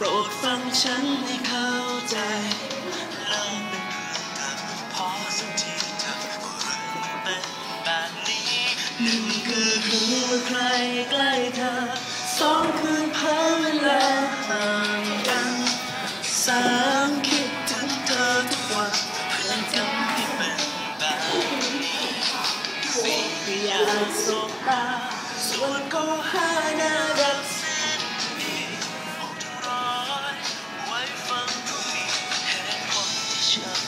โปรดฟังฉันให้เข้าใจเราเป็นเพื่อนกันพอสักทีเธอควรเป็นแบบนี้หนึ่งคือคือเมื่อใครใกล้เธอสองคือเพ้อเวลาห่างกันสามคิดถึงเธอทุกวันเพื่อนกันที่เป็นแบบนี้สี่อยากสบตาส่วนก็หาหน้า Sure.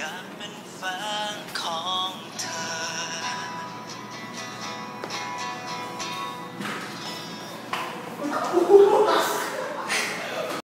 กลายเป็นแฟน